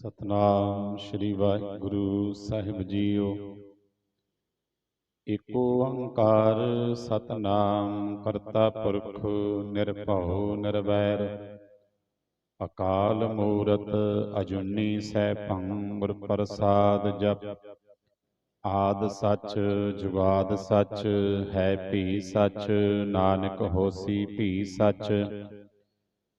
ਸਤਨਾਮ ਸ੍ਰੀ ਵਾਹਿਗੁਰੂ ਸਾਹਿਬ ਜੀਓ। ਏਕ ਓੰਕਾਰ ਸਤਨਾਮ, ਕਰਤਾ ਪੁਰਖ ਨਿਰਭਉ ਨਿਰਵੈਰ। ਅਕਾਲ ਮੂਰਤ ਅਜੁਨੀ ਸੈਭੰ, ਗੁਰ ਪ੍ਰਸਾਦ ਜਪ। ਆਦ ਸੱਚ, ਜੁਗਾਦ ਸੱਚ, ਹੈ ਭੀ ਸੱਚ, ਨਾਨਕ ਹੋਸੀ ਭੀ ਸੱਚ।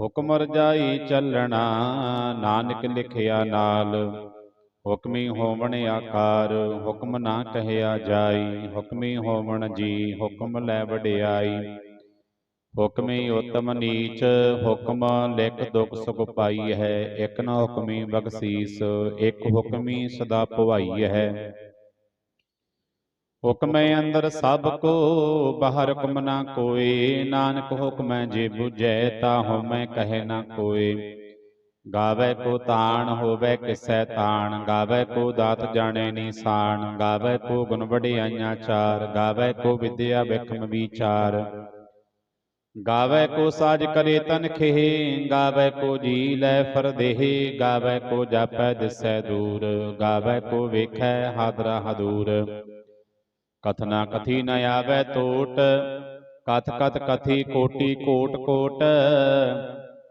ਹੁਕਮ ਰਜਾਈ ਚੱਲਣਾ, ਨਾਨਕ ਲਿਖਿਆ ਨਾਲ। ਹੁਕਮੀ ਹੋਵਣ ਆਕਾਰ, ਹੁਕਮ ਨਾ ਕਹਿਆ ਜਾਈ। ਹੁਕਮੀ ਹੋਵਣ ਜੀ, ਹੁਕਮ ਲੈ ਵਡਿਆਈ। ਹੁਕਮੀ ਉਤਮ ਨੀਚ, ਹੁਕਮ ਲਿਖ ਦੁਖ ਸੁਖ ਪਾਈ ਹੈ। ਇਕ ਨਾ ਹੁਕਮੀ ਬਖਸ਼ੀਸ, ਇਕ ਹੁਕਮੀ ਸਦਾ ਭਵਾਈ ਹੈ। ਹੁਕਮੈ ਅੰਦਰ ਸਭ ਕੋ, ਬਾਹਰ ਹੁਕਮ ਨਾ ਕੋਏ ਨਾਨਕ ਹੁਕਮੈ ਜੇ 부ਝੈ ਤਾ ਹਉਮੈ ਕਹੈ ਨਾ ਕੋਏ ਗਾਵੇ ਕੋ ਤਾਣ, ਹੋਵੇ ਕਿਸੈ ਤਾਣ। ਗਾਵੇ ਕੋ ਦਾਤ ਜਾਣੇ ਨੀਸਾਨ। ਗਾਵੇ ਕੋ ਗੁਣ ਵਡਿਆਈਆਂ ਚਾਰ। ਗਾਵੇ ਕੋ ਵਿਦਿਆ ਵਿਖਮ ਵਿਚਾਰ। ਗਾਵੇ ਕੋ ਸਾਜ ਕਰੇ ਤਨ ਖੇ ਗਾਵੇ ਕੋ ਜੀ ਲੈ ਫਰਦੇਹ ਗਾਵੇ ਕੋ ਜਾਪੈ ਦਿਸੈ ਦੂਰ। ਗਾਵੇ ਕੋ ਵੇਖੈ ਹਾਦਰਾ ਹਦੂਰ। ਕਥਨਾ ਕਥੀ ਨ ਆਵੈ ਟੋਟ ਕਥ ਕਥ ਕਥੀ ਕੋਟੀ ਕੋਟ ਕੋਟ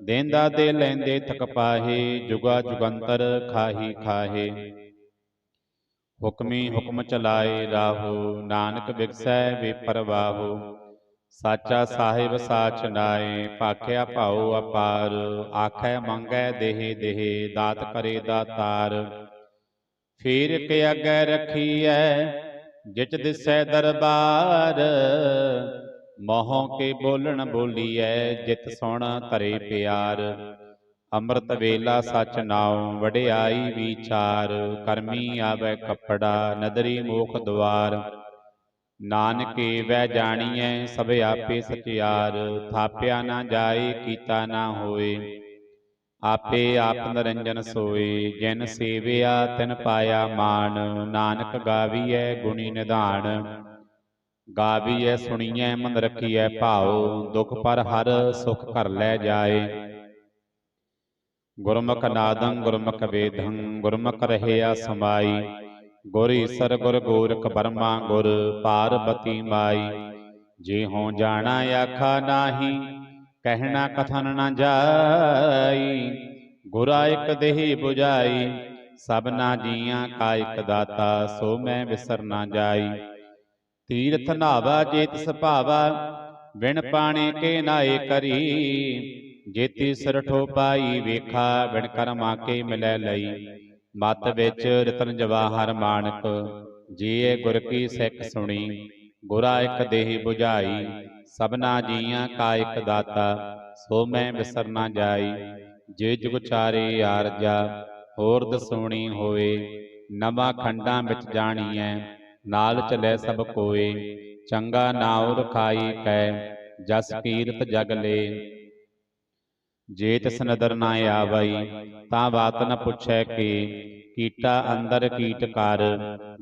ਦੇਂਦਾ ਦੇ ਲੈਂਦੇ ਥਕ ਪਾਹੇ ਜੁਗਾ ਜੁਗੰਤਰ ਖਾਹੀ ਖਾਹੇ ਹੁਕਮੀ ਹੁਕਮ ਚਲਾਏ ਰਾਹੋ ਨਾਨਕ ਬਿਗਸੈ ਵੇ ਪਰਵਾਹੋ। ਸਾਚਾ ਸਾਹਿਬ ਸਾਚ ਨਾਏ ਭਾਖਿਆ ਭਾਉ ਅਪਾਰ ਆਖੈ ਮੰਗੈ ਦੇਹ ਦੇਹ ਦਾਤ ਕਰੇ ਦਾਤਾਰ। ਫੇਰ ਕੇ ਅਗੈ ਰਖੀਐ ਜਿਚ ਦਿਸੈ ਦਰਬਾਰ ਮੋਹੋਂ ਕੇ ਬੋਲਣ ਬੋਲੀਐ ਜਿਤ ਸੁਣ ਧਰੇ ਪਿਆਰ। ਅੰਮ੍ਰਿਤ ਵੇਲਾ ਸਚ ਨਾਉ ਵਡਿਆਈ ਵਿਚਾਰ। ਕਰਮੀ ਆਵੈ ਕੱਪੜਾ ਨਦਰੀ ਮੋਖ ਦਵਾਰ। ਨਾਨਕੇ ਵੈ ਜਾਣੀਐ ਸਭ ਆਪੇ ਸਚਿਆਰ। ਥਾਪਿਆ ਨਾ ਜਾਏ ਕੀਤਾ ਨਾ ਹੋਏ ਆਪੇ ਆਪ ਨਰੰਜਨ ਸੋਏ ਜਿਨ ਸੇਵਿਆ ਤਿਨ ਪਾਇਆ ਮਾਨ ਨਾਨਕ ਗਾਵੀਐ ਗੁਣੀ ਨਿਧਾਨ। ਗਾਵੀਐ ਸੁਣੀਐ ਮਨ ਰਖੀਐ ਭਾਉ ਦੁਖ ਪਰ ਹਰ ਸੁਖ ਕਰ ਲੈ ਜਾਏ। ਗੁਰਮੁਖ ਨਾਦੰ ਗੁਰਮੁਖ ਵੇਦੰ ਗੁਰਮੁਖ ਰਹਿਆ ਸਮਾਈ। ਗੁਰ ਈਸਰ ਗੁਰ ਗੋਰਖ ਬਰਮਾ ਗੁਰ ਪਾਰਬਤੀ ਮਾਈ। ਜੇ ਹੋ ਜਾਣਾ ਆਖਾ ਨਾਹੀ ਕਹਿਣਾ ਕਥਨ ਨ ਜਾਈ। ਗੁਰਾ ਇਕ ਦੇਹ 부ਜਾਈ ਸਭਨਾ ਜੀਆਂ ਕਾ ਇਕ ਦਾਤਾ ਸੋ ਮੈਂ ਵਿਸਰ ਨਾ ਜਾਈ। ਤੀਰਥ ਨਾਵਾ ਜੇਤ ਸੁਭਾਵਾ ਵਿਣ ਪਾਣੀ ਕੇ ਨਾਏ ਕਰੀ। ਜੇਤੀ ਸਰਠੋ ਪਾਈ ਵੇਖਾ। ਵਿਣ ਕਰਮਾ ਕੇ ਮਿਲੈ ਲਈ। ਮਤ ਵਿੱਚ ਰਤਨ ਜਵਾਹਰ ਮਾਨਕ ਜੀਏ ਗੁਰ ਕੀ ਸਿੱਖ ਸੁਣੀ। ਗੁਰਾ ਇਕ ਦੇਹ 부ਝਾਈ ਸਭਨਾ ਜੀਆਂ ਕਾ ਇਕ ਦਾਤਾ, ਸੋ ਮੈਂ ਵਿਸਰ ਨਾ ਜਾਈ। ਜੇ ਜੁਗ ਚਾਰੇ ਆਰਜਾ, ਹੋਰ ਦਸੋਣੀ ਹੋਵੇ। ਨਵਾਂ ਖੰਡਾਂ ਵਿੱਚ ਜਾਣੀਐ, ਨਾਲ ਚਲੇ ਸਭ ਕੋਏ। ਚੰਗਾ ਨਾਉ ਰਖਾਈ ਕੈ, ਜਸ ਕੀਰਤ ਜਗ ਲੇ। ਜੇ ਤਿਸ ਨਦਰ ਨਾ ਆਵਈ, ਤਾਂ ਬਾਤ ਨ ਪੁੱਛੈ ਕਿ। ਕੀਟਾ ਅੰਦਰ ਕੀਟ ਕਰ,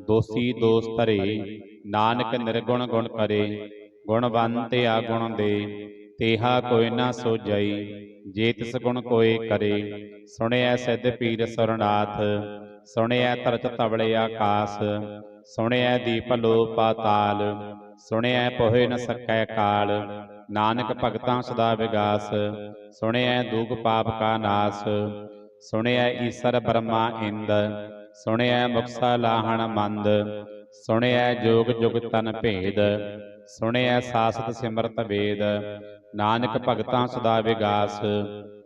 ਦੋਸੀ ਦੋਸ ਧਰੇ। ਨਾਨਕ ਨਿਰਗੁਣ ਗੁਣ ਕਰੇ। ਗੁਣਵੰਤ ਆ ਗੁਣ ਦੇ, ਤੇਹਾ ਕੋਈ ਨਾ ਸੋਜਈ ਜੇ ਤਿਸ ਗੁਣ ਕੋਏ ਕਰੇ। ਸੁਣਿਆ ਸਿੱਧ ਪੀਰ ਸਰਨਾਥ ਸੁਣਿਆ ਤਰਤ ਤਵਲੇ ਆਕਾਸ ਸੁਣਿਆ ਦੀਪ ਲੋ ਪਾਤਾਲ ਸੁਣਿਆ ਪੋਹੇ ਨ ਸਕੈ ਕਾਲ, ਨਾਨਕ ਭਗਤਾਂ ਸਦਾ ਵਿਗਾਸ ਸੁਣਿਆ ਦੂਖ ਪਾਪ ਕਾ ਨਾਸ ਸੁਣਿਆ ਈਸਰ ਬ੍ਰਹਮਾ ਇੰਦ ਸੁਣਿਆ ਮੁਕਸਾ ਲਾਹਣ ਮੰਦ, ਸੁਣਿਐ ਜੋਗ ਜੁਗ ਤਨ ਭੇਦ ਸੁਣਿਐ ਸਾਸਤ ਸਿਮਰਤ ਵੇਦ ਨਾਨਕ ਭਗਤਾਂ ਸਦਾ ਵਿਗਾਸ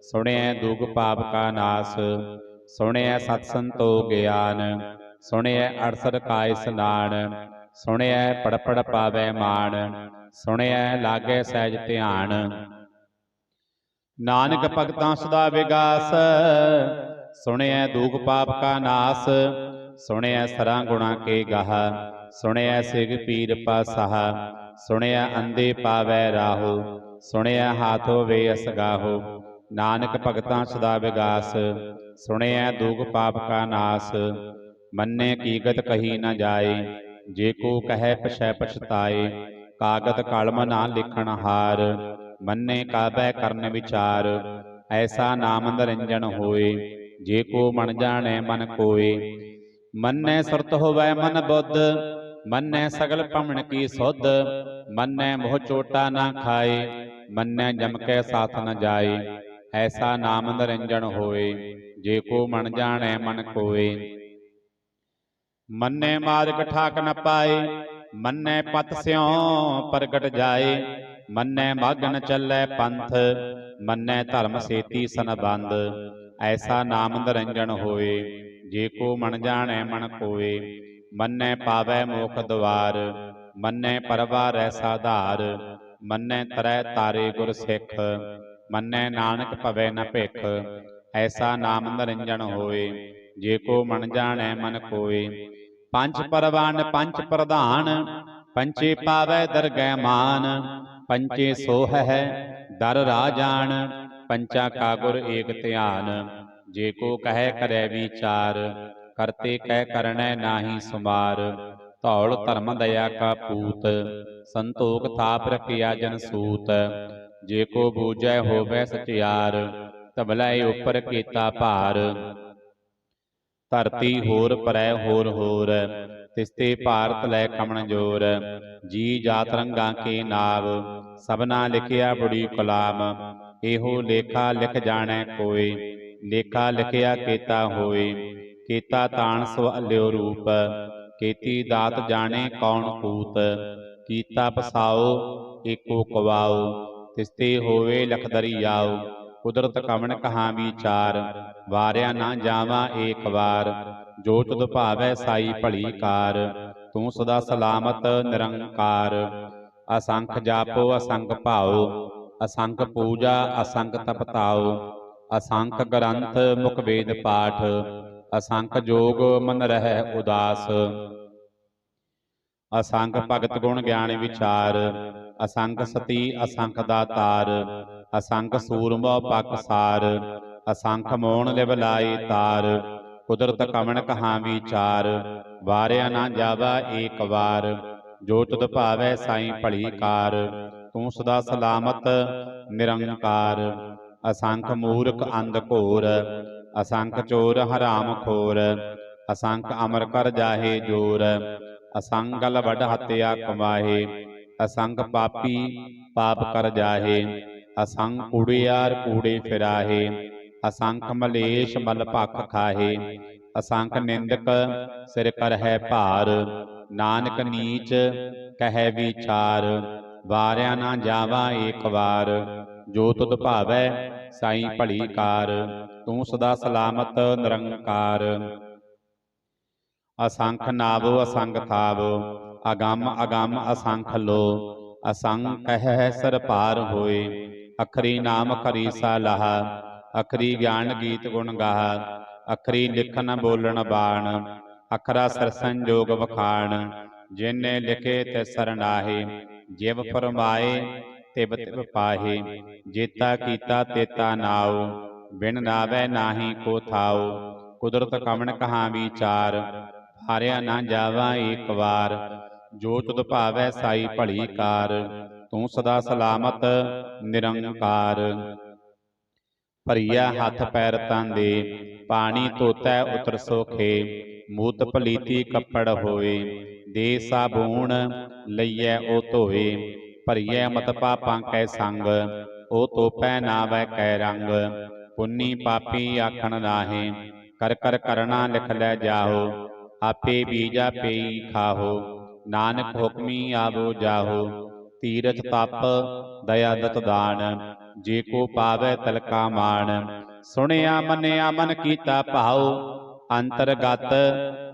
ਸੁਣਿਐ ਦੁਖ ਪਾਪ ਕਾ ਨਾਸ ਸੁਣਿਐ ਸਤ ਸੰਤੋ ਗਿਆਨ ਸੁਣਿਐ ਅੜਸਰ ਕਾਇ ਸਨਾਨ ਸੁਣਿਐ ਪੜ ਪੜ ਪਾਵੈ ਮਾਨ ਸੁਣਿਐ ਲਾਗੇ ਸਹਿਜ ਧਿਆਨ। ਨਾਨਕ ਭਗਤਾਂ ਸਦਾ ਵਿਗਾਸ ਸੁਣਿਐ ਦੁਖ ਪਾਪ ਕਾ ਨਾਸ ਸੁਣਿਆ ਸਰਾਂ ਗੁਣਾ ਕੇ ਗਾਹ ਸੁਣਿਆ ਸਿਗ ਪੀਰ ਪਾਸਾਹ ਸੁਣਿਆ ਅੰਦੇ ਪਾਵੈ ਰਾਹੋ ਸੁਣਿਆ ਹਾਥ ਹੋਵੇ ਅਸਗਾਹੋ ਨਾਨਕ ਭਗਤਾਂ ਸਦਾ ਵਿਗਾਸ ਸੁਣਿਆ ਦੁਖ ਪਾਪ ਕਾ ਨਾਸ ਮੰਨੇ ਕੀਗਤ ਕਹੀ ਨਾ ਜਾਏ ਜੇ ਕੋ ਕਹੈ ਪਛੈ ਪਛਤਾਏ ਕਾਗਤ ਕਲਮ ਨਾ ਲਿਖਣ ਹਾਰ ਮੰਨੇ ਕਾਬੈ ਕਰਨ ਵਿਚਾਰ ਐਸਾ ਨਾਮ ਨਿਰੰਜਨ ਹੋਏ ਜੇ ਕੋ ਮਨ ਜਾਣੈ ਮਨ ਕੋਏ ਮੰਨੈ ਸੁਰਤ ਹੋਵੈ ਮਨ ਬੁੱਧ ਮੰਨੈ ਸਗਲ ਭਮਣ ਕੀ ਸੁਧ, ਮੰਨੈ ਮੋਹ ਚੋਟਾ ਨਾ ਖਾਏ, ਮੰਨੈ ਜਮ ਕੈ ਸਾਥ ਨ ਜਾਏ, ਐਸਾ ਨਾਮ ਨਿਰੰਜਨ ਹੋਏ, ਜੇ ਕੋ ਮਨ ਜਾਣੈ ਮਨ ਕੋਏ। ਮੰਨੈ ਮਾਰਗ ਠਾਕ ਨ ਪਾਏ, ਮੰਨੈ ਪਤ ਸਿਉ ਪ੍ਰਗਟ ਜਾਏ, ਮੰਨੈ ਮਗਨ ਚੱਲੈ ਪੰਥ, ਮੰਨੈ ਧਰਮ ਸੇਤੀ ਸੰਬੰਧ ਐਸਾ ਨਾਮ ਨਿਰੰਜਨ ਹੋਏ, ਜੇ ਕੋ ਮਨ ਜਾਣੈ ਮਨ ਕੋਏ। ਮੰਨੈ ਪਾਵੈ ਮੋਖ ਦਵਾਰ ਮੰਨੈ ਪਰਵਾਰ ਐਸਾ ਧਾਰ ਮੰਨੈ ਤਰੈ ਤਾਰੇ ਗੁਰ ਸਿੱਖ ਮੰਨੈ ਨਾਨਕ ਭਵੈ ਨ ਭਿਖ ਐਸਾ ਨਾਮ ਨਿਰੰਜਨ ਹੋਏ ਜੇ ਕੋ ਮਨ ਜਾਣੈ ਮਨ ਕੋਏ ਪੰਜ ਪਰਵਾਨ ਪੰਜ ਪ੍ਰਧਾਨ ਪੰਚੇ ਪਾਵੈ ਦਰਗਹਿ ਮਾਨ ਪੰਚੇ ਸੋਹ ਹੈ ਦਰ ਰਾਜਾਨ ਪੰਚਾ ਕਾ ਗੁਰ ਏਕ ਧਿਆਨ ਜੇ ਕੋ ਕਹੈ ਕਰੈ ਵਿਚਾਰ ਕਰਤੇ ਕਹਿ ਕਰਣੈ ਨਾਹੀ ਸੁਮਾਰ ਧੌਲ ਧਰਮ ਦਇਆ ਕਾ ਪੂਤ। ਸੰਤੋਖ ਥਾਪ ਰਖਿਆ ਜਨ ਸੂਤ। ਜੇ ਕੋ ਬੂਝੈ ਹੋਵੈ ਸਚਿਆਰ ਤਬਲੇ ਉਪਰ ਕੀਤਾ ਭਾਰ। ਧਰਤੀ ਹੋਰ ਪਰੈ ਹੋਰ ਹੋਰ। ਤਿਸਤੇ ਭਾਰਤ ਲੈ ਕਮਣ ਜੋਰ। ਜੀ ਜਾਤ ਰੰਗਾਂ ਕੇ ਨਾਵ। ਸਭਨਾ ਲਿਖਿਆ ਬੜੀ ਕਲਾਮ। ਇਹੋ ਲੇਖਾ ਲਿਖ ਜਾਣੈ ਕੋਏ। ਲੇਖਾ ਲਿਖਿਆ ਕੀਤਾ ਹੋਏ। ਕੀਤਾ ਤਾਣ ਸਵਾਲਿਓ ਰੂਪ, ਕੀਤੀ ਦਾਤ ਜਾਣੇ ਕੌਣ ਕੂਤ ਕੀਤਾ ਪਸਾਓ, ਏਕੋ ਕਵਾਓ, ਤਿਸਤੇ ਹੋਵੇ ਲਖਦਰੀ ਆਓ, ਕੁਦਰਤ ਕਵਣ ਕਹਾ ਵਿਚਾਰ, ਵਾਰਿਆ ਨਾ ਜਾਵਾਂ ਏਕ ਵਾਰ, ਜੋ ਤੁਧ ਭਾਵੈ ਸਾਈ ਭਲੀ ਕਾਰ, ਤੂੰ ਸਦਾ ਸਲਾਮਤ ਨਿਰੰਕਾਰ, ਅਸੰਖ ਜਾਪੋ, ਅਸੰਖ ਭਾਓ, ਅਸੰਖ ਪੂਜਾ, ਅਸੰਖ ਤਪਤਾਓ, ਅਸੰਖ ਗ੍ਰੰਥ ਮੁਖ ਵੇਦ ਪਾਠ ਅਸੰਖ ਜੋਗ ਮਨ ਰਹਿ ਉਦਾਸ। ਅਸੰਖ ਭਗਤ ਗੁਣ ਗਿਆਨ ਵਿਚਾਰ। ਅਸੰਖ ਸਤੀ ਅਸੰਖ ਦਾਤਾਰ ਅਸੰਖ ਸੂਰਮਾ ਪਕਸਾਰ ਅਸੰਖ ਮੋਣ ਲਿਵ ਲਾਈ ਤਾਰ। ਕੁਦਰਤ ਕਮਣ ਕਹਾ ਵਿਚਾਰ। ਵਾਰਿਆ ਨਾ ਜਾਵਾ ਏਕ ਵਾਰ। ਜੋ ਤੁਧ ਭਾਵੈ ਸਾਈ ਭਲੀ ਕਾਰ। ਤੂੰ ਸਦਾ ਸਲਾਮਤ ਨਿਰੰਕਾਰ। ਅਸੰਖ ਮੂਰਖ ਅੰਧ ਘੋਰ। ਅਸੰਖ ਚੋਰ ਹਰਾਮ ਖੋਰ ਅਸੰਖ ਅਮਰ ਕਰ ਜਾਹੇ ਜੋਰ ਅਸੰਗਲ ਵਡ ਹਤਿਆ ਕਮਾਹੇ ਅਸੰਗ ਪਾਪੀ ਪਾਪ ਕਰ ਜਾਹੇ ਅਸੰਗ ਕੂੜਿਆਰ ਕੂੜੇ ਫਿਰਾਹੇ ਅਸੰਖ ਮਲੇਸ਼ ਮਲ ਭਖ ਖਾਹੇ ਅਸੰਖ ਨਿੰਦਕ ਸਿਰ ਕਰ ਹੈ ਭਾਰ ਨਾਨਕ ਨੀਚ ਕਹਿ ਵਿਚਾਰ ਵਾਰਿਆ ਨਾ ਜਾਵਾ ਏਕ ਵਾਰ ਜੋ ਤੁਧ ਭਾਵੈ ਸਾਈ ਭਲੀ ਕਾਰ ਤੂੰ ਸਦਾ ਸਲਾਮਤ ਨਿਰੰਕਾਰ। ਅਸੰਖ ਨਾਵ ਅਸੰਗ ਥਾਵ ਅਗੰਮ ਅਗੰਮ ਅਸੰਖ ਲੋ। ਅਸੰਗ ਕਹਿ ਸਰ ਪਾਰ ਹੋਏ ਅਖਰੀ ਨਾਮ ਖਰੀ ਸਲਾਹ ਅਖਰੀ ਗਿਆਨ ਗੀਤ ਗੁਣ ਗਾਹ ਅਖਰੀ ਲਿਖਨ ਬੋਲਣ ਬਾਣ ਅਖਰਾ ਸਰ ਸੰਜੋਗ ਵਖਾਣ। ਜਿਨੇ ਲਿਖੇ ਤੇ ਸਰਨਾਹੇ ਜਿਵ ਫਰਮਾਏ ਤਿਵ ਤਿਵ ਪਾਹੇ ਜੇਤਾ ਕੀਤਾ ਤੇਤਾ ਨਾਉ। ਬਿਨ ਨਾਵੇ ਨਾਹੀ ਕੋ ਥਾਉ, ਕੁਦਰਤ ਕਮਣ ਕਹਾ ਵਿਚਾਰ, ਹਾਰਿਆ ਨਾ ਜਾਵਾ ਏਕ ਵਾਰ, ਜੋ ਤੁਧ ਭਾਵੈ ਸਾਈ ਭਲੀ ਕਾਰ, ਤੂੰ ਸਦਾ ਸਲਾਮਤ, ਨਿਰੰਕਾਰ। ਭਰੀਆ ਹੱਥ ਪੈਰ ਤਾਂਦੇ ਪਾਣੀ ਧੋਤੈ ਉਤਰ ਸੋਖੇ, ਮੂਤ ਪਲੀਤੀ ਕੱਪੜ ਹੋਏ ਦੇ ਸਾਬੂਣ ਲਈਐ ਉਹ ਧੋਏ ਭਰੀਐ ਮਤ ਪਾਪਾਂ ਕੈ ਸੰਗ ਉਹ ਤੋਪੈ ਨਾ ਵੈ ਕੈ ਰੰਗ। ਪੁੰਨੀ ਪਾਪੀ ਆਖਣ ਨਾਹੇ ਕਰ ਕਰ ਕਰਣਾ ਲਿਖ ਲੈ ਜਾਹੋ ਆਪੇ ਬੀਜਾ ਪਈ ਖਾਹੋ ਨਾਨਕ ਹੁਕਮੀ ਆਵੋ ਜਾਹੋ ਤੀਰਥ ਤਪ ਦਇਆ ਦਤ ਦਾਨ ਜੇ ਕੋ ਪਾਵੈ ਤਲਕਾ ਮਾਣ ਸੁਣਿਆ ਮੰਨਿਆ ਮਨ ਕੀਤਾ ਭਾਉ ਅੰਤਰਗਤ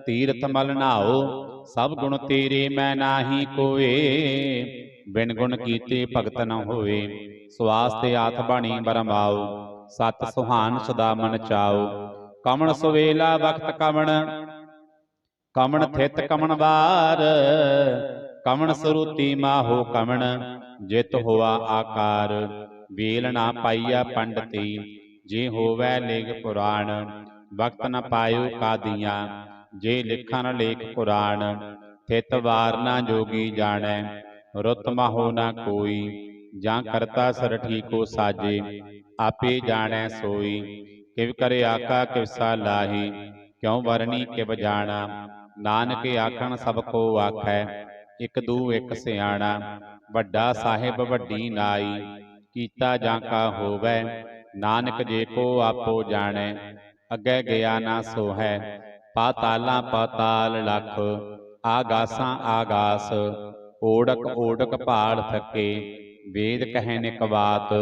ਤੀਰਥ ਮਲ ਨਾਓ ਸਭ ਗੁਣ ਤੇਰੇ ਮੈਂ ਨਾਹੀ ਕੋਏ ਬਿਨ ਗੁਣ ਕੀਤੇ ਭਗਤ ਨ ਹੋਏ ਸਵਾਸ ਤੇ ਆਥ ਬਾਣੀ ਬਰਮਾਓ। ਸਤ ਸੁਹਾਨ ਸਦਾ ਮਨ ਚਾਓ। ਕਮਣ ਸੁਵੇਲਾ ਵਖਤ ਕਮਣ। ਕਮਣ। ਥਿਤ ਕਮਣ ਵਾਰ। ਕਮਣ ਸਰੂਤੀ ਮਾਹੋ ਕਮਣ। ਜਿਤ ਹੋਆ ਆਕਾਰ। ਵੇਲ ਨਾ ਪਾਈਆ ਪੰਡਤੀ। ਜੇ ਹੋਵੈ ਲੇਖ ਪੁਰਾਣ। ਵਕਤ ਨ ਪਾਇਓ ਕਾਦੀਆਂ। ਜੇ ਲਿਖਨ ਲੇਖ ਪੁਰਾਣ। ਥਿਤ ਵਾਰ ਨਾ ਜੋਗੀ ਜਾਣੈ। ਰੁੱਤ ਮਾਹੋ ਨਾ ਕੋਈ ਜਾਂ ਕਰਤਾ ਸਰ ਠੀਕੋ ਸਾਜੇ ਆਪੇ ਜਾਣੈ ਸੋਈ। ਕਿਵ ਕਰੇ ਆਕਾ ਕਿਵਸਾ ਲਾਹੀ। ਕਿਉ ਵਰਣੀ ਕਿਵ ਜਾਣਾ। ਨਾਨਕ ਆਖਣ ਸਭ ਕੋ ਆਖੈ। ਇਕ ਦੂ ਇਕ ਸਿਆਣਾ। ਵੱਡਾ ਸਾਹਿਬ ਵੱਡੀ ਨਾਈ। ਕੀਤਾ ਜਾਂ ਕਾ ਹੋਵੈ। ਨਾਨਕ ਜੇ ਕੋ ਆਪੋ ਜਾਣੈ। ਅੱਗੇ ਗਿਆ ਨਾ ਸੋਹੈ। ਪਾਤਾਲਾਂ ਪਾਤਾਲ ਲਖ। ਆਗਾਸਾਂ। ਆਗਾਸ। ਓੜਕ ਓੜਕ ਭਾਲ ਥਕੇ ਵੇਦ ਕਹਿ ਨਿਕਵਾਤ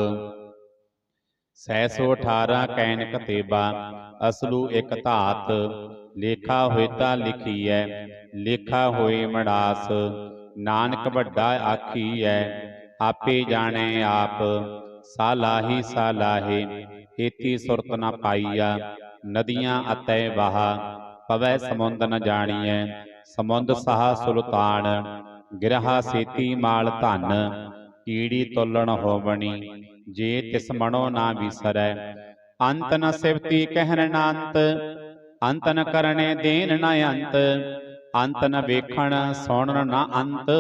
ਸੈ ਸੌ 18 ਕੈਨਕ ਤੇਬਾ ਅਸਲੂ ਇਕ ਧਾਤ। ਲੇਖਾ ਹੋਏ ਤਾਂ ਲਿਖੀਐ ਲੇਖਾ ਹੋਏ ਮੜਾਸ। ਨਾਨਕ ਵੱਡਾ ਆਖੀਐ ਆਪੇ ਜਾਣੈ ਆਪ। ਸਾਲਾਹੀ ਸਾਲਾਹੇ ਏਤੀ ਸੁਰਤ ਨ ਪਾਈਆ। ਨਦੀਆਂ ਅਤੈ ਵਹਾ ਪਵੈ ਸਮੁੰਦ ਨ ਜਾਣੀਐ। ਸਮੁੰਦ ਸਹਾ ਸੁਲਤਾਨ। ਗਿਰਹਾ ਸੇਤੀ ਮਾਲ ਧਨ, ਕੀੜੀ ਤੋਲਣ ਹੋਵਣੀ, ਜੇ ਤਿਸ ਮਣੋ ਨਾ ਵਿਸਰੈ। ਅੰਤ ਨ ਸਿਵਤੀ ਕਹਿਣ ਨਾ ਅੰਤ ਅੰਤ ਨ ਕਰਨੇ ਦੇਨ ਨ ਅੰਤ। ਅੰਤ ਨ ਵੇਖਣ ਸੁਣਨ ਨ ਅੰਤ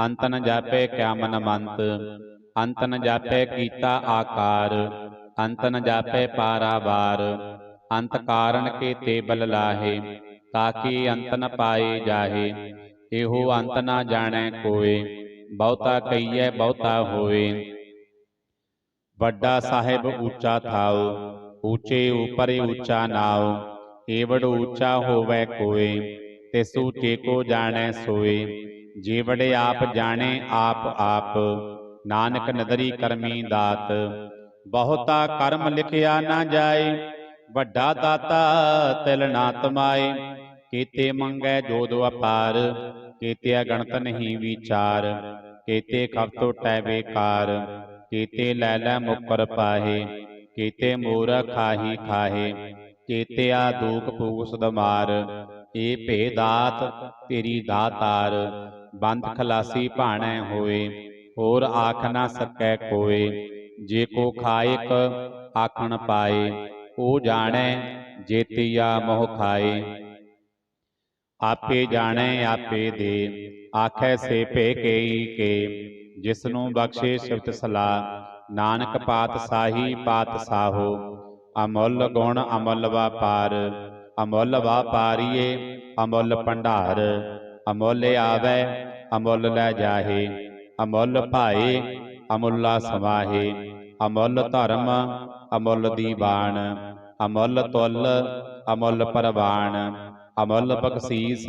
ਅੰਤ ਨ ਜਾਪੇ ਕਿਆ ਮਨ ਮੰਤ। ਅੰਤ ਨ ਜਾਪੇ ਕੀਤਾ ਆਕਾਰ ਅੰਤ ਨ ਜਾਪੇ ਪਾਰਾਵਾਰ। ਅੰਤ ਕਾਰਨ ਕੇ ਤੇ ਬਲ ਲਾਹੇ ਤਾਕੀ ਅੰਤ ਨ ਪਾਏ ਜਾਹੇ। ਇਹੋ ਅੰਤ ਨਾ ਜਾਣੈ ਕੋਏ। ਬਹੁਤਾ ਕਈਐ ਬਹੁਤਾ ਹੋਏ ਵੱਡਾ ਸਾਹਿਬ ਉੱਚਾ ਥਾਉ। ਉੱਚੇ ਉਪਰੇ ਉੱਚਾ ਨਾਉ। ਏਵੜ ਉੱਚਾ ਹੋਵੈ ਕੋਏ। ਤਿਸ ਉੱਚੇ ਕੋ ਜਾਣੈ ਸੋਏ। ਜੀਵੜ ਆਪ ਜਾਣੇ ਆਪ ਆਪ। ਨਾਨਕ ਨਦਰੀ ਕਰਮੀ ਦਾਤ। ਬਹੁਤਾ ਕਰਮ ਲਿਖਿਆ ਨਾ ਜਾਏ। ਵੱਡਾ ਦਾਤਾ ਤਿਲ ਨਾ ਤਮਾਏ ਕੀਤੇ ਮੰਗੈ ਜੋਦ ਅਪਾਰ। ਕੀਤੇ ਅਗਣਤ ਨਹੀਂ ਵਿਚਾਰ, ਕੀਤੇ ਕਬ ਟੋਟੈ ਬੇਕਾਰ, ਕੀਤੇ ਲੈ ਲੈ ਮੁਕਰ ਪਾਹੇ, ਕੀਤੇ ਮੂਰ ਖਾਹੀ ਖਾਹੇ, ਕੀਤੇ ਆ ਦੂਖ ਪੂਸ ਦਮਾਰ ਏ ਭੇ ਦਾਤ ਤੇਰੀ ਦਾਤਾਰ, ਬੰਦ ਖਲਾਸੀ ਭਾਣੈ ਹੋਏ, ਹੋਰ ਆਖ ਨਾ ਸਕੈ ਕੋਏ, ਜੇ ਕੋ ਖਾਇਕ ਆਖਣ ਪਾਏ, ਉਹ ਜਾਣੈ, ਜੇਤੀਆ ਮੋਹ ਖਾਏ। ਆਪੇ ਜਾਣੈ ਆਪੇ ਦੇ ਆਖੈ ਸੇ ਭੇ ਕੇਈ ਕੇ। ਜਿਸ ਨੂੰ ਬਖਸ਼ੇ ਸਿਫਤ ਸਲਾਹ। ਨਾਨਕ ਪਾਤ ਸਾਹੀ ਪਾਤ ਸਾਹੋ। ਅਮੁੱਲ ਗੁਣ ਅਮੁੱਲ ਵਾਪਾਰ। ਅਮੁੱਲ ਵਾਪਾਰੀਏ। ਅਮੁੱਲ ਭੰਡਾਰ। ਅਮੁੱਲ ਆਵੈ। ਅਮੁੱਲ ਲੈ ਜਾਹੇ। ਅਮੁੱਲ ਭਾਏ। ਅਮੁੱਲਾ ਸਮਾਹੇ ਅਮੁੱਲ ਧਰਮ। ਅਮੁੱਲ ਦੀਵਾਨ। ਅਮੁੱਲ ਤੁਲ। ਅਮੁੱਲ ਪਰਵਾਨ। ਅਮੁੱਲ ਬਖਸ਼ੀਸ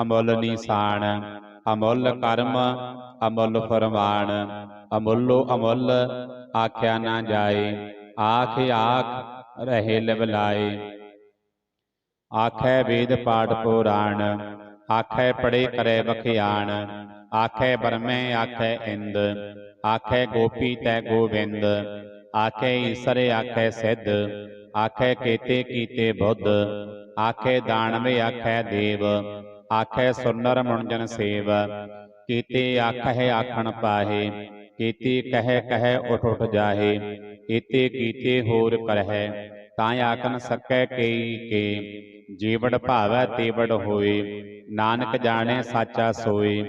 ਅਮੁੱਲ ਨੀਸਾਨ ਅਮੁੱਲ ਕਰਮ ਅਮੁੱਲ ਫਰਮਾਨ ਅਮੁੱਲੋ ਅਮੁੱਲ ਆਖਿਆ ਨਾ ਜਾਏ ਆਖ ਆਖ ਰਹੇ ਲਿਵਲਾਏ ਆਖੈ ਵੇਦ ਪਾਠ ਪੁਰਾਣ ਆਖੈ ਪੜੇ ਕਰੇ ਬਖਿਆਣ ਆਖੈ ਬਰਮੈ ਆਖੈ ਇੰਦ ਆਖੈ ਗੋਪੀ ਤੈ ਗੋਵਿੰਦ ਆਖੈ ਈਸਰ ਆਖੈ ਸਿੱਧ ਆਖੈ ਕੇਤੇ ਕੀਤੇ ਬੁੱਧ ਆਖੈ ਦਾਨਵੇ ਆਖੈ ਦੇਵ ਆਖੈ ਸੁਨਰ ਮੁਣਜਨ ਸੇਵ ਕੀਤੇ ਆਖੈ ਆਖਣ ਪਾਹੇ ਕੀਤੇ ਕਹਿ ਕਹਿ ਉਠ ਉਠ ਜਾਹੇ ਕੀਤੇ ਕੀਤੇ ਹੋਰ ਕਰਹਿ ਤਾਂ ਆਖਨ ਸਕੈ ਕਈ ਕੇ ਜੀਵੜ ਭਾਵੈ ਤੇਵੜ ਹੋਏ ਨਾਨਕ ਜਾਣੈ ਸਾਚਾ ਸੋਏ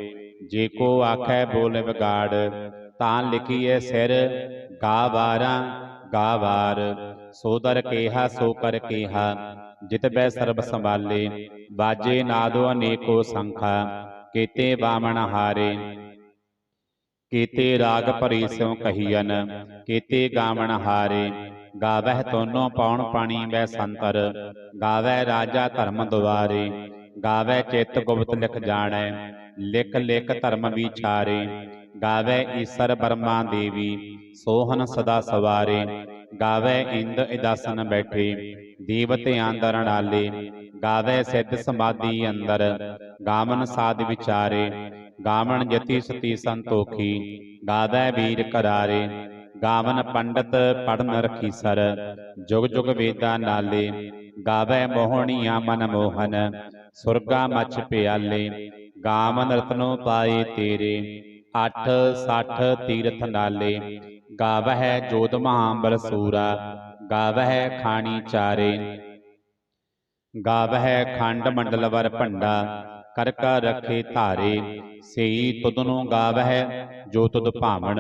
ਜੇ ਕੋ ਆਖੈ ਬੋਲੇ ਵਿਗਾੜ ਤਾਂ ਲਿਖੀਐ ਸਿਰ ਗਾ ਵਾਰਾਂ ਗਾ ਵਾਰ ਸੋ ਦਰ ਕੇਹਾ ਸੋ ਕਰ ਕੇਹਾ ਜਿਤ ਬੈ ਸਰਬ ਸੰਭਾਲੇ ਬਾਜੇ ਨਾਦੋ ਅਨੇਕੋ ਸੰਖਾ ਕੀਤੇ ਬਾਮਣ ਹਾਰੇ। ਕੀਤੇ ਰਾਗ ਭਰੀ ਸਿਉ ਕਹੀਨ ਕੀਤੇ ਗਾਵਣ ਹਾਰੇ। ਗਾਵਹਿ ਤੋਨੋ ਪੌਣ ਪਾਣੀ ਬੈ ਸੰਤਰ ਗਾਵੈ ਰਾਜਾ ਧਰਮ ਦੁਆਰੇ। ਗਾਵੈ ਚਿਤ ਗੁਪਤ ਲਿਖ ਜਾਣੈ, ਲਿਖ ਲਿਖ ਧਰਮ ਵਿਚਾਰੇ। ਗਾਵੈ ਈਸਰ ਬਰਮਾ ਦੇਵੀ, ਸੋਹਨ ਸਦਾ ਸਵਾਰੇ। ਗਾਵੈ ਇੰਦ ਇਦਾਸਨ ਬੈਠੇ ਦੇਵਤਿਆਂ ਅੰਦਰ ਨਾਲੇ। ਗਾਵੈ ਸਿੱਧ ਸਮਾਧੀ ਅੰਦਰ ਗਾਮਨ ਸਾਧ ਵਿਚਾਰੇ। ਗਾਵਣ ਜਤੀ ਸਤੀ ਸੰਤੋਖੀ, ਗਾਵੈ ਵੀਰ ਕਰਾਰੇ। ਗਾਵਨ ਪੰਡਤ ਪੜਨ ਰਖੀਸਰ ਜੁਗ ਜੁਗ ਵੇਦਾਂ ਨਾਲੇ ਗਾਵੇ ਮੋਹਣੀਆਂ ਮਨ ਮੋਹਨ ਸੁਰਗਾ ਮਛ ਪਿਆਲੇ ਗਾਵਨ ਰਤਨੋ ਪਾਏ ਤੇਰੇ ਅੱਠ ਸੱਠ ਤੀਰਥ ਨਾਲੇ ਗਾਵਹਿ ਜੋਤ ਮਹਾਂਬਰ ਸੂਰਾ ਗਾਵਹਿ ਖਾਣੀ ਚਾਰੇ ਗਾਵਹਿ ਖੰਡ ਮੰਡਲਵਰ ਭੰਡਾ ਕਰ ਕਰ ਰਖੇ ਧਾਰੇ ਸਈ ਤੁਧਨੋਂ ਗਾਵਹਿ ਜੋ ਤੁਧ ਭਾਵਣ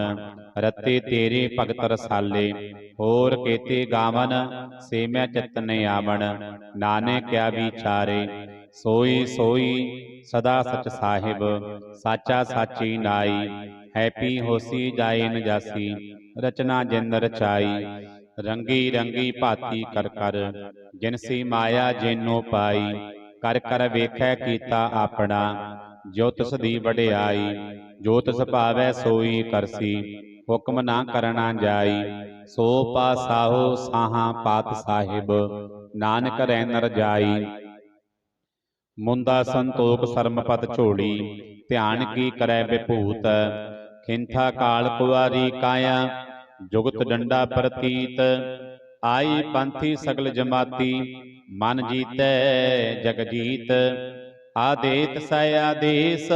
ਰਤੇ ਤੇਰੇ ਭਗਤ ਰਸਾਲੇ, ਹੋਰ ਕੇਤੇ ਗਾਵਨ, ਸੇ ਮੈਂ ਚਿਤਨ ਆਵਣ, ਨਾਨਕ ਕਿਆ ਵਿਚਾਰੇ, ਸੋਈ ਸੋਈ ਸਦਾ ਸਚ ਸਾਹਿਬ, ਸਾਚਾ ਸਾਚੀ ਨਾਈ, ਹੈਪੀ ਹੋਸੀ ਜਾਏ ਨਜਾਸੀ ਰਚਨਾ ਜਿੰਦ ਰਚਾਈ, ਰੰਗੀ ਰੰਗੀ ਭਾਤੀ ਕਰ ਕਰ ਜਿਨਸੀ ਮਾਇਆ ਜੇਨੋ ਪਾਈ, ਕਰ ਕਰ ਵੇਖੈ ਕੀਤਾ ਆਪਣਾ, ਜੋ ਤਿਸ ਦੀ ਵਡਿਆਈ, ਜੋ ਤਿਸ ਭਾਵੈ ਸੋਈ ਕਰਸੀ ਹੁਕਮ ਨਾ ਕਰਨਾ ਜਾਈ, ਸੋ ਪਾਸਾਹੋ ਸਾਹਾਂ ਪਾਤ ਸਾਹਿਬ, ਨਾਨਕ ਰਹਿ ਨਰ ਜਾਈ। ਮੁੰਦਾ ਸੰਤੋਖ ਸਰਮ ਪਦ ਧਿਆਨ ਕੀ ਕਰੈ ਵਿਭੂਤ, ਖਿੰਥਾ ਕਾਲ ਕੁਵਾਰੀ ਕਾਇਆ, ਜੁਗਤ ਡੰਡਾ ਪ੍ਰਤੀਤ, ਆਈ ਪੰਥੀ ਸਗਲ ਜਮਾਤੀ, ਮਨ ਜੀਤੈ ਜਗ ਜੀਤ ਆਦੇਤ ਸੈ ਆਦੇਸ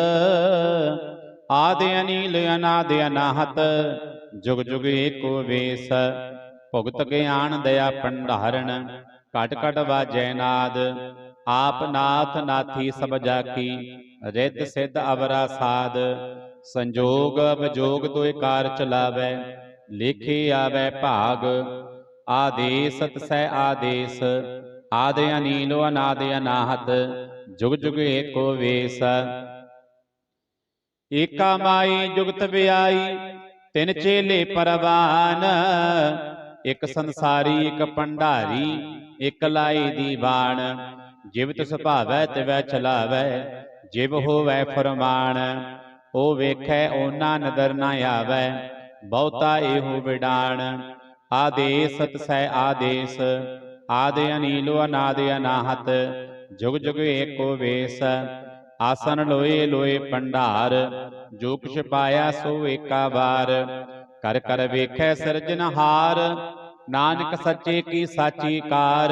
ਆਦਿ ਅਨੀਲ, ਅਨਾਦ ਅਨਾਹਤ, ਜੁਗ ਜੁਗ ਏਕੋ ਵੇਸ, ਭੁਗਤ ਗਿਆਨ ਦਇਆ ਭੰਡਾਰਣ ਘਟ ਘਟ ਵਾਜੈ ਨਾਦ, ਆਪ ਨਾਥ ਨਾਥੀ ਸਭ ਜਾਕੀ ਰਿੱਧ ਸਿੱਧ ਅਵਰਾ ਸਾਧ ਸੰਜੋਗ ਵਿਜੋਗ ਤੋਇ ਕਾਰ ਚਲਾਵੈ, ਲੇਖੇ ਆਵੈ ਭਾਗ, ਆਦੇਸ ਤਸੈ ਆਦੇਸ, ਆਦਿ ਅਨੀਲੋ, ਅਨਾਦ ਅਨਾਹਤ, ਜੁਗ ਜੁਗ ਏਕੋ ਵੇਸ ਏਕਾ ਮਾਈ ਜੁਗਤ ਵਿਆਈ, ਤਿੰਨ ਚੇਲੇ ਪਰਵਾਨ। ਇੱਕ ਸੰਸਾਰੀ, ਇੱਕ ਭੰਡਾਰੀ, ਇੱਕ ਲਾਈ ਦੀਵਾਨ ਜਿਵ ਤਿਸ ਭਾਵੈ, ਤਿਵੈ ਚਲਾਵੈ, ਜਿਵ ਹੋਵੈ ਫਰਮਾਨ। ਉਹ ਵੇਖੈ, ਓਨਾ ਨਦਰ ਨਾ ਆਵੈ, ਬਹੁਤਾ ਇਹੋ ਵਿਡਾਣ। ਆਦੇਸ, ਤਸੈ ਆਦੇਸ, ਆਦਿ ਅਨੀਲੋ, ਅਨਾਦ ਅਨਾਹਤ, ਜੁਗ ਜੁਗ ਏਕੋ ਵੇਸ। ਆਸਨ ਲੋਏ ਲੋਏ ਭੰਡਾਰ, ਜੋ ਕੁਛ ਪਾਇਆ ਸੋ ਏਕਾ ਵਾਰ। ਕਰ ਕਰ ਵੇਖੈ ਸਿਰਜਨਹਾਰ ਨਾਨਕ ਸੱਚੇ ਕੀ ਸਾਚੀ ਕਾਰ।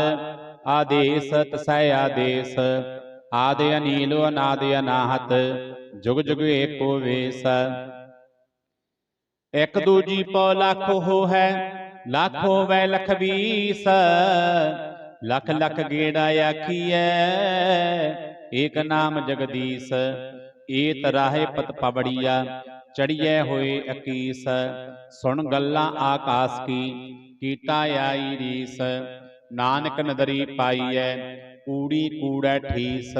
ਆਦੇਸ ਤਸੈ ਆਦੇਸ, ਆਦਿ ਅਨੀਲੋ ਅਨਾਦ ਅਨਾਹਤ, ਜੁਗ ਜੁਗ ਏਕੋ ਵੇਸ। ਇਕ ਦੂਜੀ ਪਉ ਲੱਖ ਹੋ ਹੈ ਲੱਖ ਹੋਵੈ ਲਖ ਵੀਸ। ਲੱਖ ਲੱਖ ਗੇੜਾ ਆਖੀਐ ਏਕ ਨਾਮ ਜਗਦੀਸ਼, ਏਤ ਰਾਹੇ ਪਤ ਪਵੜੀਆ, ਚੜੀਐ ਹੋਏ ਅਕੀਸ, ਸੁਣ ਗੱਲਾਂ ਆਕਾਸ ਕੀ, ਕੀਟਾ ਆਈ ਰੀਸ, ਨਾਨਕ ਨਦਰੀ ਪਾਈਐ, ਕੂੜੀ ਕੂੜੈ ਠੀਸ,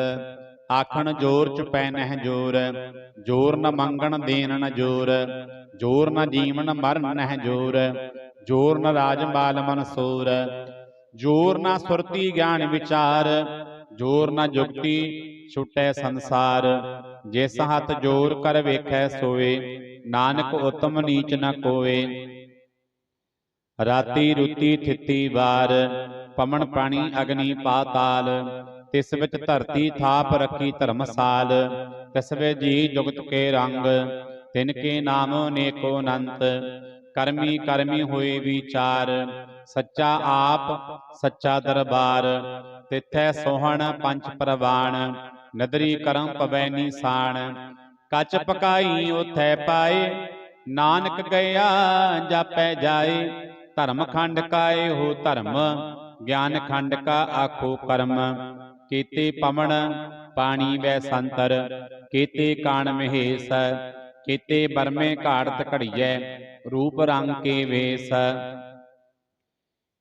ਆਖਣ ਜੋਰ ਚ ਪੈ ਨਹਿ ਜੋਰ ਜੋਰ ਨ ਮੰਗਣ ਦੇਣ ਨ ਜੋਰ ਜੋਰ ਨ ਜੀਵਨ ਮਰਨ ਨਹਿ ਜੋਰ ਜੋਰ ਨ ਰਾਜ ਮਾਲ ਮਨਸੂਰ ਜੋਰ ਨ ਸੁਰਤੀ ਗਿਆਨ ਵਿਚਾਰ ਜੋਰ ਨ ਜੁਗਤੀ ਛੁਟੈ ਸੰਸਾਰ। ਜਿਸ ਹੱਥ ਜੋਰ ਕਰ ਵੇਖੈ ਸੋਏ ਨਾਨਕ ਉਤਮ ਨੀਚ ਨ ਕੋਏ ਰਾਤੀ ਰੁਤੀ ਥਿੱਤੀ ਵਾਰ ਪਮਣ ਪਾਣੀ ਅਗਨੀ ਪਾਤਾਲ ਤਿਸ ਵਿੱਚ ਧਰਤੀ ਥਾਪ ਰੱਖੀ ਧਰਮਸਾਲ। ਤਿਸ ਵਿੱਚ ਜੀ ਜੁਗਤ ਕੇ ਰੰਗ। ਤਿਨ ਕੇ ਨਾਮ ਅਨੇਕੋ ਅਨੰਤ ਕਰਮੀ ਕਰਮੀ ਹੋਏ ਵਿਚਾਰ। ਸੱਚਾ ਆਪ ਸੱਚਾ ਦਰਬਾਰ। ਤਿਥੈ ਸੋਹਣ ਪੰਜ ਪ੍ਰਵਾਨ ਨਦਰੀ ਕਰਮ ਪਵੈ ਨੀਸਾਨ ਕੱਚ ਪਕਾਈ ਉਥੈ ਪਾਏ, ਨਾਨਕ ਗਿਆ ਜਾਪੈ ਜਾਏ, ਧਰਮ ਖੰਡ ਕਾਏ ਹੋ ਧਰਮ, ਗਿਆਨ ਖੰਡ ਕਾ ਆਖੋ ਕਰਮ, ਕੀਤੇ ਪਵਨ ਪਾਣੀ ਵੈ ਸੰਤਰ, ਕੀਤੇ ਕਾਣ ਮਹੇਸ, ਕੀਤੇ ਬਰਮੇ ਘਾੜਤ ਘੜੀਐ, ਰੂਪ ਰੰਗ ਕੇ ਵੇਸ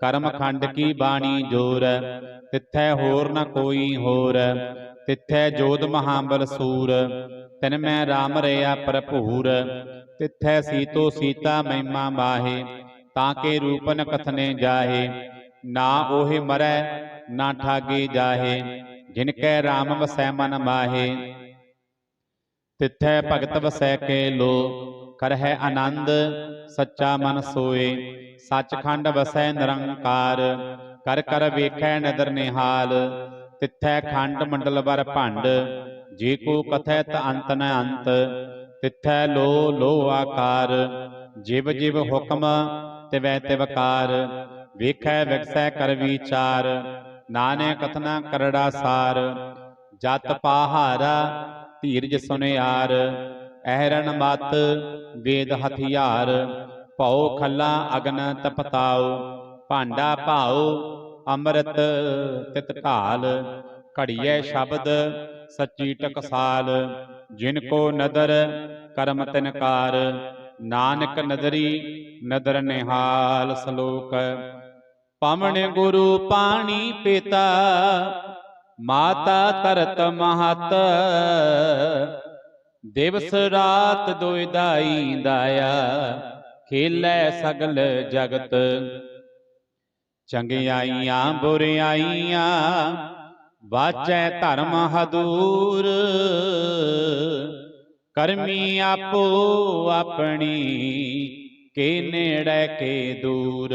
ਕਰਮ ਖੰਡ ਕੀ ਬਾਣੀ ਜੋਰ, ਤਿੱਥੈ ਹੋਰ ਨ ਕੋਈ ਹੋਰ, ਤਿੱਥੈ ਜੋਤ ਮਹਾਬਲ ਸੂਰ, ਤਿਨ ਮੈਂ RAM ਰਿਆ ਭਰਪੂਰ, ਤਿੱਥੈ ਸੀਤੋ ਸੀਤਾ ਮਹਿਮਾ ਮਾਹੇ, ਤਾਂ ਕੇ ਰੂਪਨ ਕਥਨੇ ਜਾਹੇ, ਨਾ ਉਹੇ ਮਰੈ, ਨਾ ਠਾਗੇ ਜਾਹੇ, ਜਿਨ ਕੈ RAM ਵਸੈ ਮਨ ਮਾਹੇ। ਤਿੱਥੈ ਭਗਤ ਵਸੈ ਕੇ ਲੋ ਕਰਹਿ ਆਨੰਦ, ਸੱਚਾ ਮਨ ਸੋਏ। ਸੱਚਖੰਡ ਵਸੈ ਨਿਰੰਕਾਰ, ਕਰ ਕਰ ਵੇਖੈ ਨਦਰ ਨਿਹਾਲ। ਤਿੱਥੈ ਖੰਡ ਮੰਡਲ ਵਰ ਭੰਡ, ਜੇ ਕੋ ਕਥੈ ਤ ਅੰਤ ਨ ਅੰਤ। ਤਿੱਥੈ ਲੋ ਲੋ ਆਕਾਰ, ਜਿਵ ਜਿਵ ਹੁਕਮ ਤਿਵੈ ਤਿਵਕਾਰ ਵੇਖੈ ਵਿਗਸੈ ਕਰ ਵਿਚਾਰ, ਨਾਨਕ ਕਥਨਾ ਕਰੜਾ ਸਾਰ। ਜਤ ਪਾਹਾਰਾ ਧੀਰਜ ਸੁਨਿਆਰ ਅਹਰਨ ਮਤ ਵੇਦ ਹਥਿਆਰ ਭਉ ਖੱਲਾ ਅਗਨ ਤਪਤਾਉ ਭਾਂਡਾ ਭਾਉ ਅੰਮ੍ਰਿਤ ਤਿਤ ਢਾਲ ਘੜੀਐ ਸ਼ਬਦ ਸੱਚੀ ਟਕਸਾਲ ਜਿਨ ਕੋ ਨਦਰ ਕਰਮ ਤਿਨਕਾਰ ਨਾਨਕ ਨਦਰੀ ਨਦਰ ਨਿਹਾਲ ਸ਼ਲੋਕ। ਪਵਨ ਗੁਰੂ ਪਾਣੀ ਪਿਤਾ ਮਾਤਾ ਤਰਤ ਮਹਤ। ਦਿਵਸ ਰਾਤ ਦੁਇ ਦਾਈ ਦਾਇਆ ਖੇਲੇ ਸਗਲ ਜਗਤ। ਚੰਗਿਆਈਆਂ ਬੁਰਿਆਈਆਂ, ਵਾਚੈ ਧਰਮ ਹਦੂਰ। ਕਰਮੀ ਆਪੋ ਆਪਣੀ, ਕੇ ਨੇੜੇ ਕੇ ਦੂਰ।